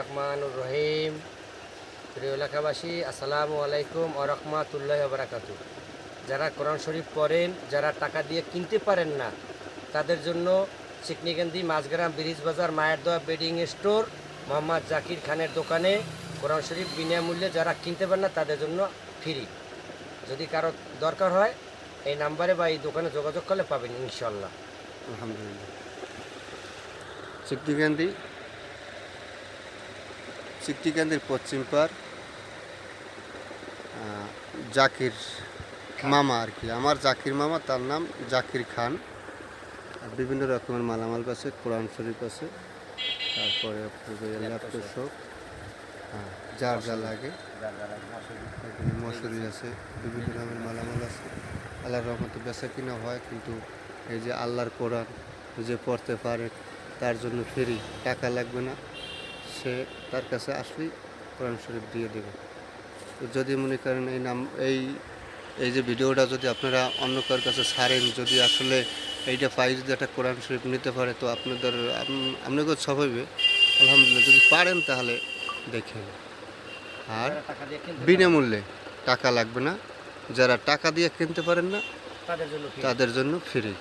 রহমান রহিম। প্রিয় এলাকাবাসী, আসসালামু আলাইকুম ও রহমাতুল্লাহ বারাকাতু। যারা কোরআন শরীফ পড়েন, যারা টাকা দিয়ে কিনতে পারেন না, তাদের জন্য চিকনিকান্দি মাঝগ্রাম ব্রিজ বাজার মায়ের দোয়া বেডিং স্টোর, মোহাম্মদ জাকির খানের দোকানে কোরআন শরীফ বিনামূল্যে যারা কিনতে পারেন না, তাদের জন্য ফ্রি। যদি কারও দরকার হয়, এই নাম্বারে বা এই দোকানে যোগাযোগ করলে পাবেন ইনশাল্লাহ আলহামদুলিল্লাহ। চিকটিকান্দি চিকটিকান্দির পশ্চিম পার জাকির মামা আর কি। আমার জাকির মামা তার নাম জাকির খান। আর বিভিন্ন রকমের মালামাল আছে কোরআন শরীফ আছে। তারপরে ল্যাপটপ শপ যার যা লাগে। মশুরি আছে বিভিন্ন রকমের মালামাল আছে। আল্লাহর রহমতে বেচা কিনা হয় কিন্তু এই যে আল্লাহর কোরআন যে পড়তে পারে তার জন্য ফ্রি টাকা লাগবে না। সে তার কাছে আসলেই কোরআন শরীফ দিয়ে দেবে। তো যদি মনে করেন এই নাম এই এই যে ভিডিওটা যদি আপনারা অন্য কার কাছে ছাড়েন যদি আসলে এইটা পাই যদি একটা কোরআন শরীফ নিতে পারে তো আপনাদের আপ- আপনাদের সবাইবে আলহামদুলিল্লাহ যদি পারেন তাহলে দেখেন। আর বিনামূল্যে টাকা লাগবে না। যারা টাকা দিয়ে কিনতে পারেন না। তাদের জন্য ফ্রি